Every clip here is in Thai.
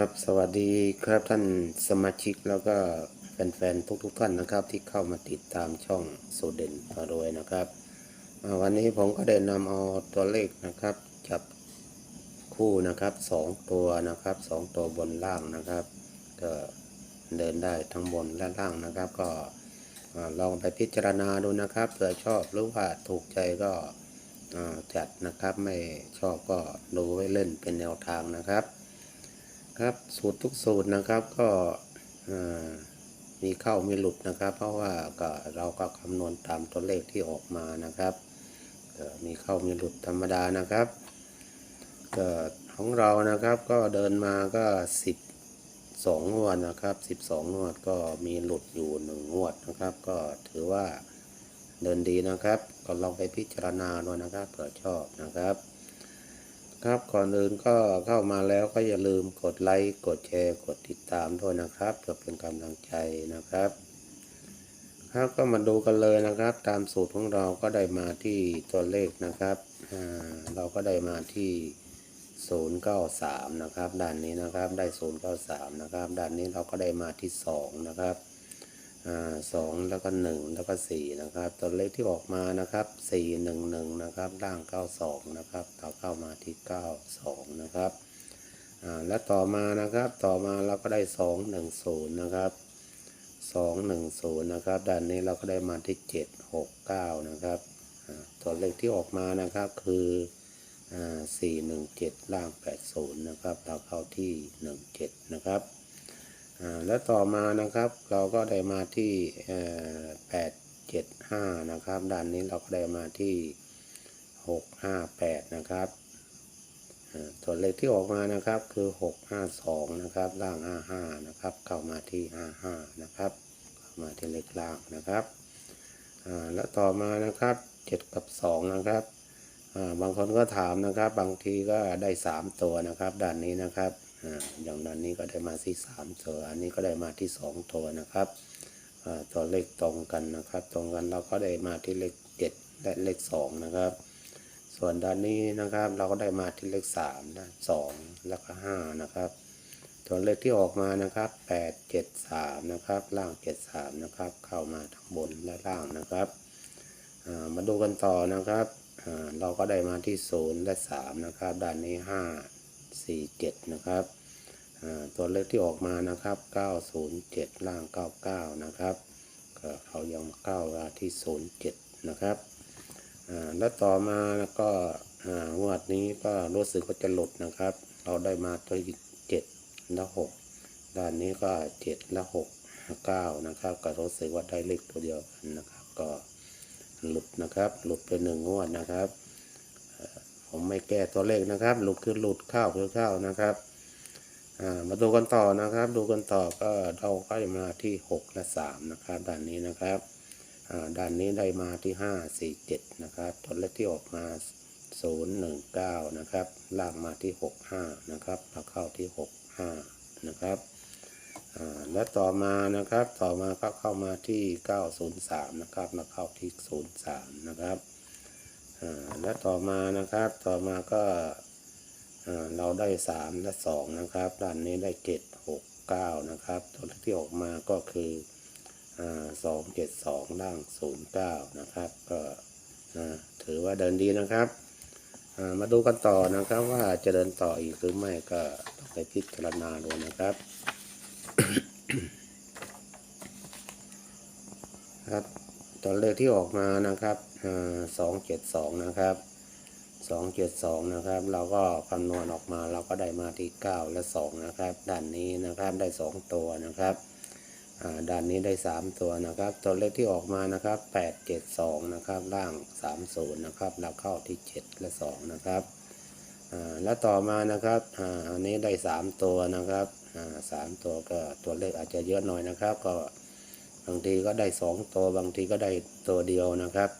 ครับสวัสดีครับท่านสมาชิกแล้วก็แฟนๆทุกๆท่านนะครับ ที่เข้ามาติดตามช่องโซเดนพารวยนะครับ วันนี้ผมก็ได้นำเอาตัวเลขนะครับ จับคู่นะครับสองตัวนะครับสองตัวบนล่างนะครับ ก็เดินได้ทั้งบนและล่างนะครับ ก็ลองไปพิจารณาดูนะครับเผื่อชอบหรือว่าถูกใจก็จัดนะครับไม่ชอบก็ดูไว้เล่นเป็นแนวทางนะครับ ครับ สูตรทุกสูตรนะครับก็มีเข้ามีหลุดนะครับ เพราะว่าก็เราก็คำนวณตามตัวเลขที่ออกมานะครับมีเข้ามีหลุดธรรมดานะครับก็ของเรานะครับก็เดินมาก็สิบสองวดนะครับสิบสองวดก็มีหลุดอยู่หนึ่งวดนะครับ ก็ถือว่าเดินดีนะครับ ก็ลองไปพิจารณาดูนะครับเผื่อชอบนะครับ ครับก่อนอื่นก็เข้ามาแล้วก็อย่าลืมกดไลค์กดแชร์ กดติดตามด้วยนะครับเพื่อเป็นกำลังใจนะครับ ครับก็มาดูกันเลยนะครับ ตามสูตรของเราก็ได้มาที่ตัวเลขนะครับอ่าเราก็ได้มาที่ 093 นะครับ ด้านนี้นะครับได้ 093 นะครับ ด้านนี้เราก็ได้มาที่ 2 นะครับ สองแล้วก็หนึ่งแล้วก็สี่นะครับ ตัวเลขที่ออกมานะครับสี่หนึ่งหนึ่งนะครับล่างเก้าสองนะครับเราเข้ามาที่เก้าสองนะครับและต่อมานะครับต่อมาเราก็ได้สองหนึ่งศูนย์นะครับสองหนึ่งศูนย์นะครับด้านนี้เราก็ได้มาที่เจ็ดหกเก้านะครับตัวเลขที่ออกมานะครับคือสี่หนึ่งเจ็ดล่างแปดศูนย์นะครับเราเข้าที่หนึ่งเจ็ดนะครับ แล้วต่อมานะครับเราก็ได้มาที่แปดเจ็ดห้านะครับ ด้านนี้เราก็ได้มาที่หกห้าแปดนะครับอ่าตัวเลขที่ออกมานะครับคือหกห้าสองนะครับล่างห้าห้านะครับ เข้ามาที่ห้าห้านะครับเข้ามาที่เลขล่างนะครับแล้วต่อมานะครับเจ็ดกับสองนะครับบางคนก็ถามนะครับ บางทีก็ได้สามตัวนะครับ ด้านนี้นะครับ อย่างด้านนี้ก็ได้มาที่สามตัว อันนี้ก็ได้มาที่สองตัวนะครับตัวเลขตรงกันนะครับ ตรงกันเราก็ได้มาที่เลขเจ็ดและเลขสองนะครับ ส่วนด้านนี้นะครับเราก็ได้มาที่เลขสามนะสองแล้วก็ห้านะครับ ตัวเลขที่ออกมานะครับแปดเจ็ดสามนะครับ ล่างเจ็ดสามนะครับ เข้ามาทั้งบนและล่างนะครับมาดูกันต่อนะครับเราก็ได้มาที่ศูนย์และสามนะครับ ด้านนี้ห้าสี่เจ็ดนะครับตัวเลขที่ออกมานะครับเก้าศูนย์เจ็ดล่างเก้าเก้านะครับก็เขายังมาเก้ามาที่ศูนย์เจ็ดนะครับแล้วต่อมาก็งวดนี้ก็รู้สึกว่าจะหลุดนะครับ เราได้มาตัวเจ็ดและหกด้านนี้ก็เจ็ดและหกเก้านะครับ ก็รู้สึกว่าได้เลขตัวเดียวกันนะครับ ก็หลุดนะครับ หลุดไปหนึ่งงวดนะครับ ผมไม่แก้ตัวเลขนะครับ หลุดคือหลุดเข้าคือเข้านะครับมาดูกันต่อนะครับ ดูกันต่อก็เราก็มาที่หกและสามนะครับด้านนี้นะครับอ่าด้านนี้ได้มาที่ห้าสี่เจ็ดนะครับตัวเลขที่ออกมาศูนย์หนึ่งเก้านะครับล่างมาที่หกห้านะครับเราเข้าที่หกห้านะครับและต่อมานะครับต่อมาก็เข้ามาที่เก้าศูนย์สามนะครับมาเข้าที่ศูนย์สามนะครับ และต่อมานะครับต่อมาก็เราได้สามและสองนะครับด้านนี้ได้เจ็ดหกเก้านะครับตัวเลขที่ออกมาก็คือสองเจ็ดสองล่างศูนย์เก้านะครับ ก็ถือว่าเดินดีนะครับมาดูกันต่อนะครับว่าจะเดินต่ออีกหรือไม่ก็ต้องไปพิจารณาดูนะครับ ครับตัวเลขที่ออกมานะครับ สองเจ็ดสองนะครับสองเจ็ดสองนะครับ เราก็คำนวณออกมาเราก็ได้มาที่เก้าและสองนะครับด้านนี้นะครับได้สองตัวนะครับอ่าด้านนี้ได้สามตัวนะครับ ตัวเลขที่ออกมานะครับแปดเจ็ดสองนะครับล่างสามศูนย์นะครับเราเข้าที่เจ็ดและสองนะครับอ่าแล้วต่อมานะครับอ่าอันนี้ได้สามตัวนะครับอ่าสามตัวก็ตัวเลขอาจจะเยอะหน่อยนะครับ ก็บางทีก็ได้สองตัวบางทีก็ได้ตัวเดียวนะครับ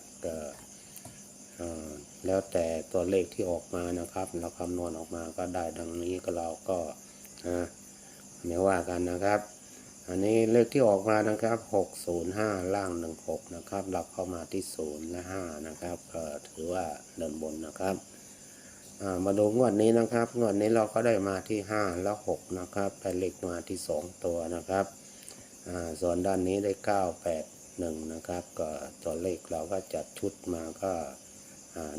แล้วแต่ตัวเลขที่ออกมานะครับ เราคำนวณออกมาก็ได้ดังนี้ก็เราก็ไม่ว่ากันนะครับ อันนี้เลขที่ออกมานะครับหกศูนย์ห้าล่างหนึ่งหกนะครับเราเข้ามาที่ศูนย์และห้านะครับก็ถือว่าเดินบนนะครับมาดูงวดนี้นะครับงวดนี้เราก็ได้มาที่ห้าและหกนะครับได้เลขมาที่สองตัวนะครับส่วนด้านนี้ได้เก้าแปด หนึ่งนะครับ ก็ตัวเลขเราก็จัดชุดมาก็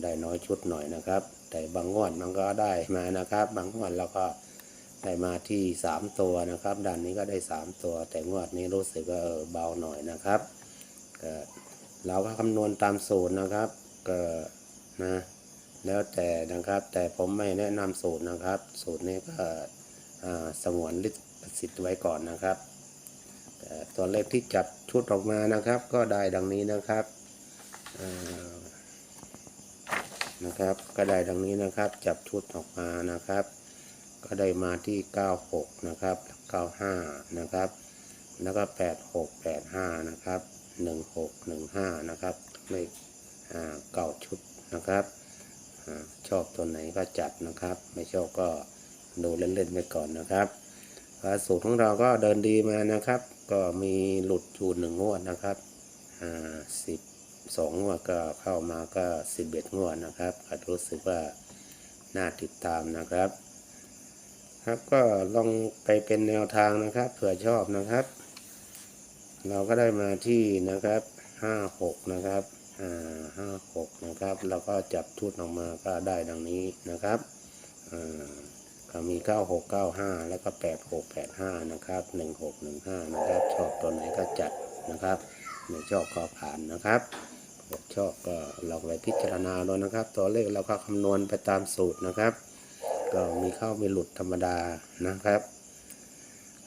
ได้น้อยชุดหน่อยนะครับ แต่บางงวดมันก็ได้มานะครับ บางงวดเราก็ได้มาที่สามตัวนะครับด้านนี้ก็ได้สามตัว แต่งวดนี้รู้สึกว่าเบาหน่อยนะครับก็เราก็คำนวณตามสูตรนะครับก็นะแล้วแต่นะครับแต่ผมไม่แนะนำสูตรนะครับ สูตรนี้ก็สงวนลิขสิทธิ์ไว้ก่อนนะครับ ตัวเลขที่จับชุดออกมานะครับ ก็ได้ดังนี้นะครับนะครับ ก็ได้ดังนี้นะครับ จับชุดออกมานะครับ ก็ได้มาที่ 96 นะครับ 95 นะครับ แล้วก็ 86 85 นะครับ 16 15 นะครับเลขเก้าชุดนะครับอชอบตัวไหนก็จัดนะครับ ไม่ชอบก็ดูเล่นๆไปก่อนนะครับ อ่าสูตรของเราก็เดินดีมานะครับ ก็มีหลุดอยู่หนึ่งงวดนะครับอ่าสิบสองงวดก็เข้ามาก็สิบเอ็ดงวดนะครับก็รู้สึกว่าน่าติดตามนะครับ ครับก็ลองไปเป็นแนวทางนะครับเผื่อชอบนะครับ เราก็ได้มาที่นะครับห้าหกนะครับอ่าห้าหกนะครับ แล้วก็จับชุดออกมาก็ได้ดังนี้นะครับอ่า ก็มีเก้าหกเก้าห้าแล้วก็แปดหกแปดห้านะครับหนึ่งหกหนึ่งห้านะครับ ชอบตัวไหนก็จัดนะครับ ไม่ชอบก็ผ่านนะครับชอบก็ลองไปพิจารณาดูนะครับ ตัวเลขเราก็คำนวณไปตามสูตรนะครับ ก็มีเข้ามีหลุดธรรมดานะครับ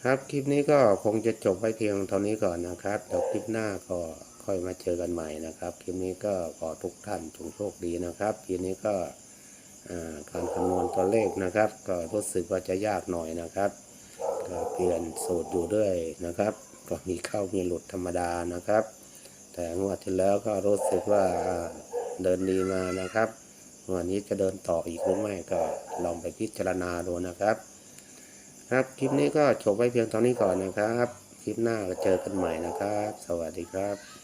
ครับคลิปนี้ก็คงจะจบไว้เพียงเท่านี้ก่อนนะครับเดี๋ยวคลิปหน้าก็ค่อยมาเจอกันใหม่นะครับ คลิปนี้ก็ขอทุกท่านจงโชคดีนะครับทีนี้ก็ การคำนวณตัวเลขนะครับ ก็รู้สึกว่าจะยากหน่อยนะครับก็เปลี่ยนสูตรอยู่ด้วยนะครับ ก็มีเข้ามีหลุดธรรมดานะครับ แต่งวดที่แล้วก็รู้สึกว่าเดินดีมานะครับวดนี้จะเดินต่ออีกหรือไม่ก็ลองไปพิจารณาดูนะครับ ครับคลิปนี้ก็จบไว้เพียงเท่านี้ก่อนนะครับ คลิปหน้าก็เจอกันใหม่นะครับ สวัสดีครับ